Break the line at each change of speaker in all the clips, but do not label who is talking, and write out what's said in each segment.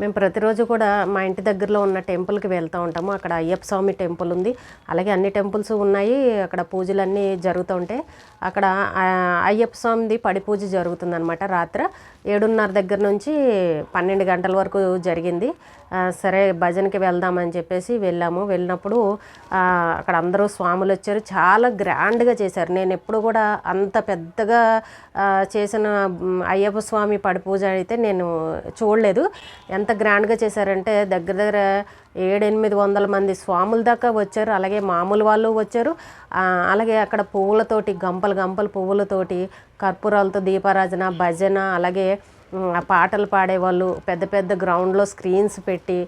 మేము ప్రతిరోజు కూడా మా ఇంటి దగ్గరలో ఉన్న టెంపుల్కి వెళ్తూ ఉంటాము. అక్కడ అయ్యప్ప స్వామి టెంపుల్ ఉంది. అలాగే అన్ని టెంపుల్స్ ఉన్నాయి. అక్కడ పూజలన్నీ జరుగుతూ ఉంటాయి. అక్కడ అయ్యప్ప స్వామిది పడి పూజ జరుగుతుందన్నమాట రాత్రి. ఏడున్నర దగ్గర నుంచి పన్నెండు గంటల వరకు జరిగింది. సరే భజనకి వెళ్దామని చెప్పేసి వెళ్ళాము. వెళ్ళినప్పుడు అక్కడ అందరూ స్వాములు వచ్చారు. చాలా గ్రాండ్గా చేశారు. నేను ఎప్పుడు కూడా అంత పెద్దగా చేసిన అయ్యప్ప స్వామి పడి పూజ అయితే నేను చూడలేదు. ఎంత గ్రాండ్గా చేశారంటే దగ్గర దగ్గర ఏడెనిమిది వందల మంది స్వాముల దాకా వచ్చారు. అలాగే మామూలు వాళ్ళు వచ్చారు. అలాగే అక్కడ పువ్వులతోటి గంపలు గంపలు పువ్వులతోటి కర్పూరాలతో దీపారాజన భజన అలాగే పాటలు పాడేవాళ్ళు పెద్ద పెద్ద గ్రౌండ్లో స్క్రీన్స్ పెట్టి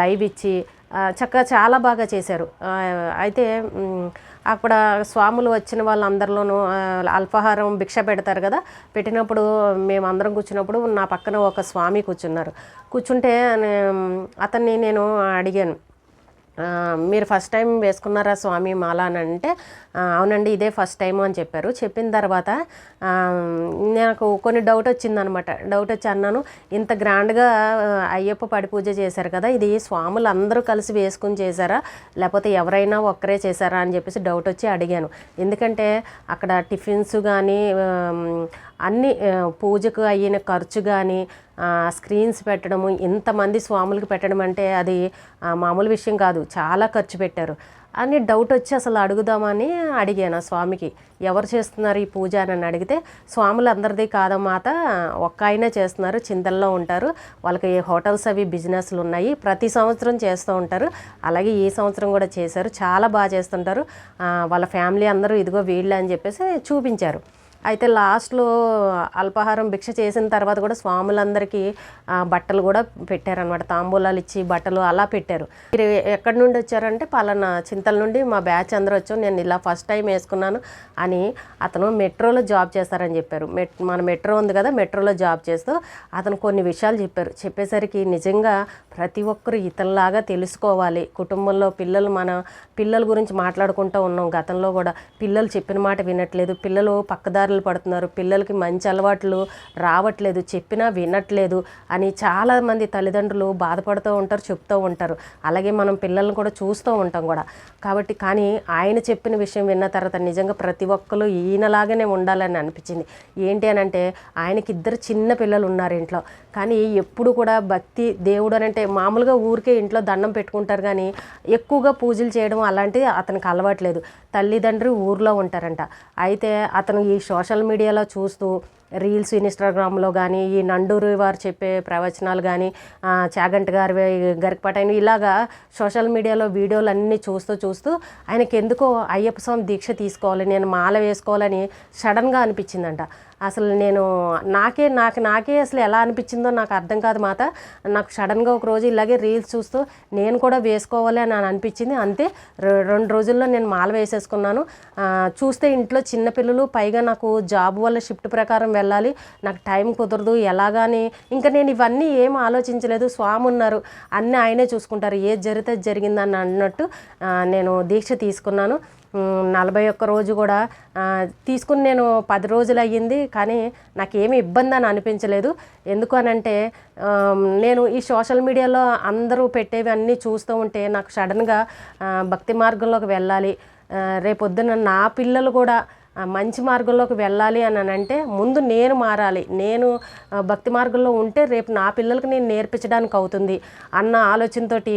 లైవ్ ఇచ్చి చక్కగా చాలా బాగా చేశారు. అయితే అక్కడ స్వాములు వచ్చిన వాళ్ళందరిలోనూ అల్పాహారం భిక్ష పెడతారు కదా. పెట్టినప్పుడు మేము అందరం కూర్చున్నప్పుడు నా పక్కన ఒక స్వామి కూర్చున్నారు. కూర్చుంటే అతన్ని నేను అడిగాను. మీరు ఫస్ట్ టైం వేసుకున్నారా స్వామి మాల అని అంటే అవునండి ఇదే ఫస్ట్ టైం అని చెప్పారు. చెప్పిన తర్వాత నాకు కొన్ని డౌట్ వచ్చిందనమాట. డౌట్ వచ్చి అన్నాను ఇంత గ్రాండ్గా అయ్యప్ప పడి పూజ చేశారు కదా ఇది స్వాములు అందరూ కలిసి వేసుకుని చేశారా లేకపోతే ఎవరైనా ఒక్కరే చేశారా అని చెప్పేసి డౌట్ వచ్చి అడిగాను. ఎందుకంటే అక్కడ టిఫిన్స్ కానీ అన్ని పూజకు అయిన ఖర్చు కానీ స్క్రీన్స్ పెట్టడము ఇంతమంది స్వాములకు పెట్టడం అంటే అది మామూలు విషయం కాదు చాలా ఖర్చు పెట్టారు. అని డౌట్ వచ్చి అసలు అడుగుదామని అడిగాను ఆ స్వామికి. ఎవరు చేస్తున్నారు ఈ పూజ అని అడిగితే స్వాములు అందరిది కాదమ్మాత ఒక్క ఆయనే చేస్తున్నారు చింతల్లో ఉంటారు. వాళ్ళకి హోటల్స్ అవి బిజినెస్లు ఉన్నాయి. ప్రతి సంవత్సరం చేస్తూ ఉంటారు. అలాగే ఈ సంవత్సరం కూడా చేశారు. చాలా బాగా చేస్తుంటారు. వాళ్ళ ఫ్యామిలీ అందరూ ఇదిగో వీళ్ళే అని చెప్పేసి చూపించారు. అయితే లాస్ట్లో అల్పాహారం భిక్ష చేసిన తర్వాత కూడా స్వాములందరికీ బట్టలు కూడా పెట్టారనమాట తాంబూలాలు ఇచ్చి బట్టలు అలా పెట్టారు. మీరు ఎక్కడి నుండి వచ్చారంటే పలానా చింతల నుండి మా బ్యాచ్ అందరూ వచ్చాం నేను ఇలా ఫస్ట్ టైం వేసుకున్నాను అని అతను మెట్రోలో జాబ్ చేస్తారని చెప్పారు. మెట్ మన మెట్రో ఉంది కదా మెట్రోలో జాబ్ చేస్తూ అతను కొన్ని విషయాలు చెప్పారు. చెప్పేసరికి నిజంగా ప్రతి ఒక్కరు ఇతనిలాగా తెలుసుకోవాలి. కుటుంబంలో పిల్లలు మన పిల్లల గురించి మాట్లాడుకుంటూ ఉన్నాం గతంలో కూడా. పిల్లలు చెప్పిన మాట వినట్లేదు. పిల్లలు పక్కదారులు పడుతున్నారు. పిల్లలకి మంచి అలవాట్లు రావట్లేదు చెప్పినా వినట్లేదు అని చాలామంది తల్లిదండ్రులు బాధపడుతూ ఉంటారు చెప్తూ ఉంటారు. అలాగే మనం పిల్లల్ని కూడా చూస్తూ ఉంటాం కూడా. కాబట్టి కానీ ఆయన చెప్పిన విషయం విన్న తర్వాత నిజంగా ప్రతి ఒక్కరు ఈయనలాగానే ఉండాలని అనిపించింది. ఏంటి అని అంటే ఆయనకి ఇద్దరు చిన్న పిల్లలు ఉన్నారు ఇంట్లో. కానీ ఎప్పుడు కూడా భక్తి దేవుడు అని అంటే మామూలుగా ఊరికే ఇంట్లో దండం పెట్టుకుంటారు కానీ ఎక్కువగా పూజలు చేయడం అలాంటిది అతనికి అలవాట్లేదు తల్లిదండ్రులు ఊర్లో ఉంటారంట. అయితే అతను ఈ సోషల్ మీడియాలో చూస్తూ రీల్స్ ఇన్స్టాగ్రామ్లో కానీ ఈ నండూరు వారు చెప్పే ప్రవచనాలు కానీ చాగంట్ గారి గరికపాటైన ఇలాగా సోషల్ మీడియాలో వీడియోలు అన్నీ చూస్తూ చూస్తూ ఆయనకి ఎందుకో అయ్యప్ప స్వామి దీక్ష తీసుకోవాలి నేను మాల వేసుకోవాలని సడన్గా అనిపించిందంట. అసలు నేను నాకే నాకు నాకే అసలు ఎలా అనిపించిందో నాకు అర్థం కాదు మాత. నాకు సడన్గా ఒక రోజు ఇలాగే రీల్స్ చూస్తూ నేను కూడా వేసుకోవాలి అని అనిపించింది. అంతే రెండు రోజుల్లో నేను మాల వేసేసుకున్నాను. చూస్తే ఇంట్లో చిన్నపిల్లలు పైగా నాకు జాబ్ వల్ల షిఫ్ట్ ప్రకారం వెళ్ళాలి నాకు టైం కుదరదు ఎలాగాని. ఇంకా నేను ఇవన్నీ ఏం ఆలోచించలేదు. స్వామి ఉన్నారు అన్నీ ఆయనే చూసుకుంటారు. ఏది జరిగితే జరిగిందని అన్నట్టు నేను దీక్ష తీసుకున్నాను. నలభై ఒక్క రోజు కూడా తీసుకుని నేను పది రోజులు అయ్యింది. కానీ నాకేమి ఇబ్బంది అని అనిపించలేదు. ఎందుకు అనంటే నేను ఈ సోషల్ మీడియాలో అందరూ పెట్టేవి అన్నీ చూస్తూ ఉంటే నాకు సడన్గా భక్తి మార్గంలోకి వెళ్ళాలి. రేపొద్దున నా పిల్లలు కూడా మంచి మార్గంలోకి వెళ్ళాలి అని అంటే ముందు నేను మారాలి. నేను భక్తి మార్గంలో ఉంటే రేపు నా పిల్లలకి నేను నేర్పించడానికి అవుతుంది అన్న ఆలోచనతోటి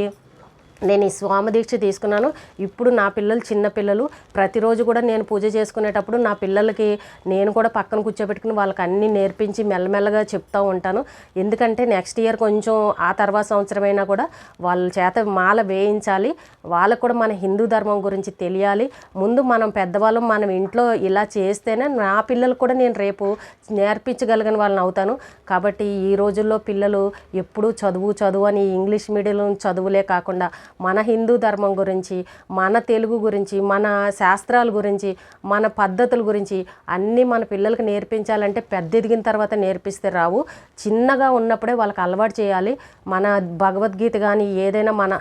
నేను ఈ స్వామి దీక్ష తీసుకున్నాను. ఇప్పుడు నా పిల్లలు చిన్న పిల్లలు ప్రతిరోజు కూడా నేను పూజ చేసుకునేటప్పుడు నా పిల్లలకి నేను కూడా పక్కన కూర్చోబెట్టుకుని వాళ్ళకి అన్నీ నేర్పించి మెల్లమెల్లగా చెప్తూ ఉంటాను. ఎందుకంటే నెక్స్ట్ ఇయర్ కొంచెం ఆ తర్వాత సంవత్సరమైనా కూడా వాళ్ళ చేత మాల వేయించాలి. వాళ్ళకు కూడా మన హిందూ ధర్మం గురించి తెలియాలి. ముందు మనం పెద్దవాళ్ళం మనం ఇంట్లో ఇలా చేస్తేనే నా పిల్లలు కూడా నేను రేపు నేర్పించగలిగిన వాళ్ళని అవుతాను. కాబట్టి ఈ రోజుల్లో పిల్లలు ఎప్పుడూ చదువు చదువు అని ఇంగ్లీష్ మీడియం చదువులే కాకుండా మన హిందూ ధర్మం గురించి మన తెలుగు గురించి మన శాస్త్రాల గురించి మన పద్ధతుల గురించి అన్నీ మన పిల్లలకి నేర్పించాలంటే పెద్ద ఎదిగిన తర్వాత నేర్పిస్తే రావు. చిన్నగా ఉన్నప్పుడే వాళ్ళకి అలవాటు చేయాలి. మన భగవద్గీత కానీ ఏదైనా మన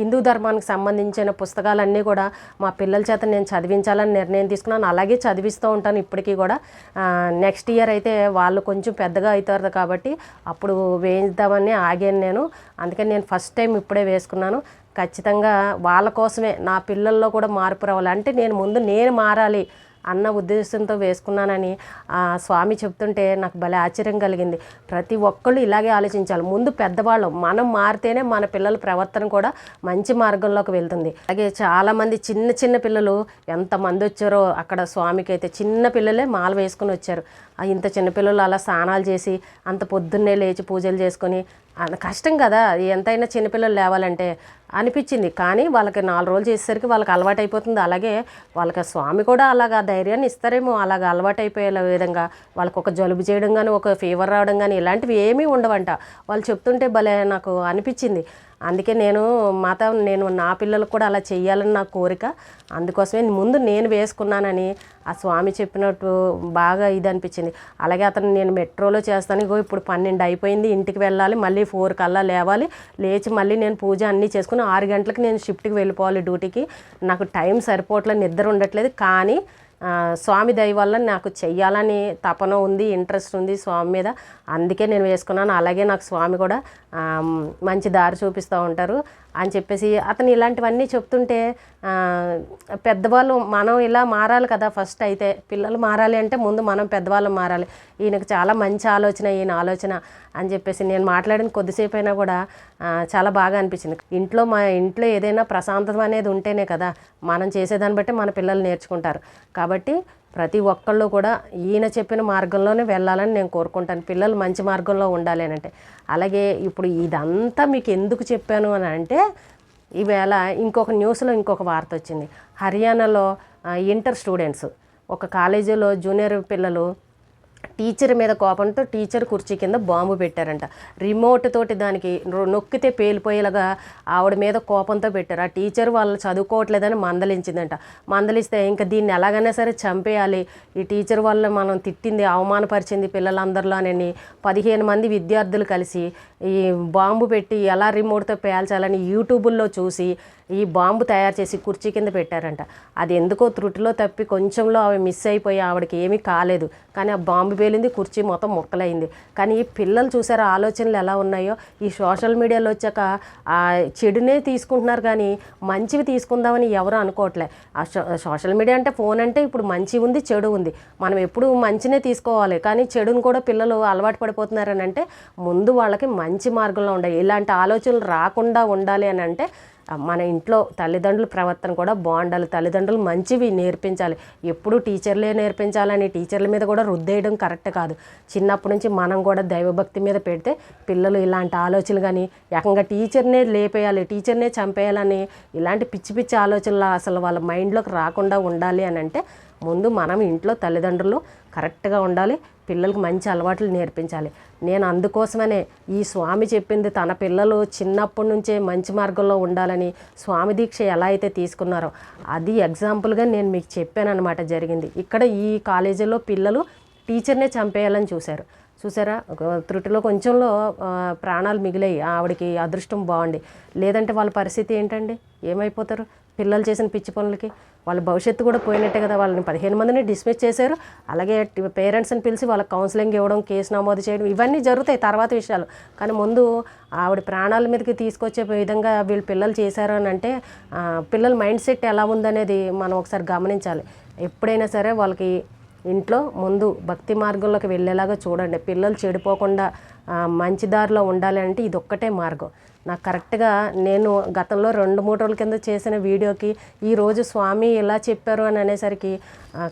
హిందూ ధర్మానికి సంబంధించిన పుస్తకాలన్నీ కూడా మా పిల్లల చేత నేను చదివించాలని నిర్ణయం తీసుకున్నాను. అలాగే చదివిస్తూ ఉంటాను ఇప్పటికీ కూడా. నెక్స్ట్ ఇయర్ అయితే వాళ్ళు కొంచెం పెద్దగా అవుతారు కాబట్టి అప్పుడు వేయిద్దామని ఆగాను నేను. అందుకని నేను ఫస్ట్ టైం ఇప్పుడే వేసుకున్నాను. ఖచ్చితంగా వాళ్ళ కోసమే నా పిల్లల్లో కూడా మార్పు రావాలి. అంటే నేను ముందు నేను మారాలి. అన్న ఉద్దేశంతో వేసుకున్నానని ఆ స్వామి చెప్తుంటే నాకు భలే ఆశ్చర్యం కలిగింది. ప్రతి ఒక్కళ్ళు ఇలాగే ఆలోచించాలి. ముందు పెద్దవాళ్ళు. మనం మారితేనే మన పిల్లల ప్రవర్తన కూడా మంచి మార్గంలోకి వెళ్తుంది. అలాగే చాలామంది చిన్న చిన్న పిల్లలు ఎంతమంది వచ్చారో అక్కడ స్వామికి అయితే చిన్న పిల్లలే మాల వేసుకుని వచ్చారు. ఇంత చిన్నపిల్లలు అలా స్నానాలు చేసి అంత పొద్దున్నే లేచి పూజలు చేసుకొని అంత కష్టం కదా. ఎంతైనా చిన్నపిల్లలు లేవాలంటే అనిపించింది. కానీ వాళ్ళకి నాలుగు రోజులు చేసేసరికి వాళ్ళకి అలవాటు అయిపోతుంది. అలాగే వాళ్ళకి స్వామి కూడా అలాగా ధైర్యాన్ని ఇస్తారేమో. అలాగ అలవాటు అయిపోయే విధంగా వాళ్ళకి ఒక జలుబు చేయడం కానీ ఒక ఫీవర్ రావడం కానీ ఇలాంటివి ఏమీ ఉండవంట. వాళ్ళు చెప్తుంటే భలే నాకు అనిపించింది. అందుకే నేను మాత నేను నా పిల్లలకు కూడా అలా చేయాలని నా కోరిక. అందుకోసమే ముందు నేను వేసుకున్నానని ఆ స్వామి చెప్పినట్టు బాగా ఇది అనిపించింది. అలాగే అతను నేను మెట్రోలో చేస్తాను ఇగో ఇప్పుడు పన్నెండు అయిపోయింది ఇంటికి వెళ్ళాలి మళ్ళీ ఫోర్ కల్లా లేవాలి లేచి మళ్ళీ నేను పూజ అన్నీ చేసుకుని ఆరు గంటలకు నేను షిఫ్ట్కి వెళ్ళిపోవాలి డ్యూటీకి. నాకు టైం సరిపోవట్లేదు నిద్ర ఉండట్లేదు కానీ స్వామి దయ వల్ల నాకు చెయ్యాలని తపన ఉంది ఇంట్రెస్ట్ ఉంది స్వామి మీద. అందుకే నేను వేసుకున్నాను. అలాగే నాకు స్వామి కూడా మంచి దారి చూపిస్తూ ఉంటారు. అని చెప్పేసి అతను ఇలాంటివన్నీ చెప్తుంటే పెద్దవాళ్ళు మనం ఇలా మారాలి కదా ఫస్ట్ అయితే. పిల్లలు మారాలి అంటే ముందు మనం పెద్దవాళ్ళు మారాలి. ఈయనకు చాలా మంచి ఆలోచన ఈయన ఆలోచన అని చెప్పేసి నేను మాట్లాడిన కొద్దిసేపు అయినా కూడా చాలా బాగా అనిపించింది. ఇంట్లో మా ఇంట్లో ఏదైనా ప్రశాంతత అనేది ఉంటేనే కదా మనం చేసేదాన్ని బట్టి మన పిల్లలు నేర్చుకుంటారు. కాబట్టి ప్రతి ఒక్కళ్ళు కూడా ఈయన చెప్పిన మార్గంలోనే వెళ్ళాలని నేను కోరుకుంటాను. పిల్లలు మంచి మార్గంలో ఉండాలి అని అంటే. అలాగే ఇప్పుడు ఇదంతా మీకు ఎందుకు చెప్పాను అని అంటే ఈవేళ ఇంకొక న్యూస్లో ఇంకొక వార్త వచ్చింది. హర్యానాలో ఇంటర్ స్టూడెంట్స్ ఒక కాలేజీలో జూనియర్ పిల్లలు టీచర్ మీద కోపంతో టీచర్ కుర్చీ కింద బాంబు పెట్టారంట. రిమోట్ తోటి దానికి నొక్కితే పేలిపోయేలాగా ఆవిడ మీద కోపంతో పెట్టారు. ఆ టీచర్ వాళ్ళు చదువుకోవట్లేదని మందలించిందంట. మందలిస్తే ఇంకా దీన్ని ఎలాగైనా సరే చంపేయాలి. ఈ టీచర్ వాళ్ళని మనం తిట్టింది అవమానపరిచింది పిల్లలందరిలో అని పదిహేను మంది విద్యార్థులు కలిసి ఈ బాంబు పెట్టి ఎలా రిమోట్తో పేల్చాలని యూట్యూబుల్లో చూసి ఈ బాంబు తయారు చేసి కుర్చీ కింద పెట్టారంట. అది ఎందుకో త్రుటిలో తప్పి కొంచెంలో అవి మిస్ అయిపోయి ఆవిడకి ఏమీ కాలేదు. కానీ ఆ బాంబు పేలింది కుర్చీ మొత్తం ముక్కలైంది. కానీ ఈ పిల్లలు చూసారా ఆలోచనలు ఎలా ఉన్నాయో? ఈ సోషల్ మీడియాలో వచ్చాక ఆ చెడునే తీసుకుంటున్నారు కానీ మంచివి తీసుకుందామని ఎవరు అనుకోవట్లే. ఆ సోషల్ మీడియా అంటే ఫోన్ అంటే ఇప్పుడు మంచి ఉంది చెడు ఉంది. మనం ఎప్పుడు మంచినే తీసుకోవాలి. కానీ చెడును కూడా పిల్లలు అలవాటు పడిపోతున్నారని అంటే ముందు వాళ్ళకి మంచి మార్గంలో ఉండాలి. ఇలాంటి ఆలోచనలు రాకుండా ఉండాలి అని అంటే మన ఇంట్లో తల్లిదండ్రుల ప్రవర్తన కూడా బాగుండాలి. తల్లిదండ్రులు మంచివి నేర్పించాలి. ఎప్పుడు టీచర్లే నేర్పించాలని టీచర్ల మీద కూడా రుద్దేయడం కరెక్ట్ కాదు. చిన్నప్పటి నుంచి మనం కూడా దైవభక్తి మీద పెడితే పిల్లలు ఇలాంటి ఆలోచనలు కానీ ఏకంగా టీచర్నే లేపేయాలి టీచర్నే చంపేయాలని ఇలాంటి పిచ్చి పిచ్చి ఆలోచనలు అసలు వాళ్ళ మైండ్లోకి రాకుండా ఉండాలి అని అంటే ముందు మనం ఇంట్లో తల్లిదండ్రులు కరెక్ట్గా ఉండాలి. పిల్లలకు మంచి అలవాట్లు నేర్పించాలి. నేను అందుకోసమనే ఈ స్వామి చెప్పింది తన పిల్లలు చిన్నప్పటి నుంచే మంచి మార్గంలో ఉండాలని స్వామి దీక్ష ఎలా అయితే తీసుకున్నారో అది ఎగ్జాంపుల్గా నేను మీకు చెప్పానమాట జరిగింది. ఇక్కడ ఈ కాలేజీలో పిల్లలు టీచర్నే చంపేయాలని చూశారు. చూసారా? త్రుటిలో కొంచెంలో ప్రాణాలు మిగిలాయి. ఆవిడకి అదృష్టం బాగుండి లేదంటే వాళ్ళ పరిస్థితి ఏంటండి? ఏమైపోతారు? పిల్లలు చేసిన పిచ్చి పనులకి వాళ్ళ భవిష్యత్తు కూడా పోయినట్టే కదా వాళ్ళని పదిహేను మందిని డిస్మిస్ చేశారు. అలాగే పేరెంట్స్ని పిలిచి వాళ్ళకి కౌన్సిలింగ్ ఇవ్వడం కేసు నమోదు చేయడం ఇవన్నీ జరుగుతాయి తర్వాత విషయాలు. కానీ ముందు ఆవిడ ప్రాణాల మీదకి తీసుకొచ్చే విధంగా వీళ్ళు పిల్లలు చేశారు అని అంటే పిల్లల మైండ్ సెట్ ఎలా ఉందనేది మనం ఒకసారి గమనించాలి. ఎప్పుడైనా సరే వాళ్ళకి ఇంట్లో ముందు భక్తి మార్గంలోకి వెళ్ళేలాగా చూడండి. పిల్లలు చెడిపోకుండా మంచి దారిలో ఉండాలి అంటే ఇది ఒక్కటే మార్గం. నాకు కరెక్ట్గా నేను గతంలో రెండు మూడు రోజుల కింద చేసిన వీడియోకి ఈరోజు స్వామి ఇలా చెప్పారు అని అనేసరికి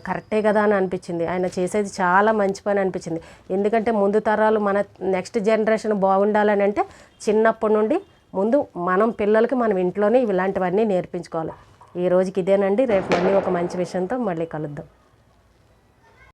కరెక్టే కదా అని అనిపించింది. ఆయన చేసేది చాలా మంచి పని అనిపించింది. ఎందుకంటే ముందు తరాలు మన నెక్స్ట్ జనరేషన్ బాగుండాలని అంటే చిన్నప్పటి నుండి ముందు మనం పిల్లలకి మనం ఇంట్లోనే ఇలాంటివన్నీ నేర్పించుకోవాలి. ఈ రోజుకి ఇదేనండి. రేపు మళ్ళీ ఒక మంచి విషయంతో మళ్ళీ కలుద్దాం.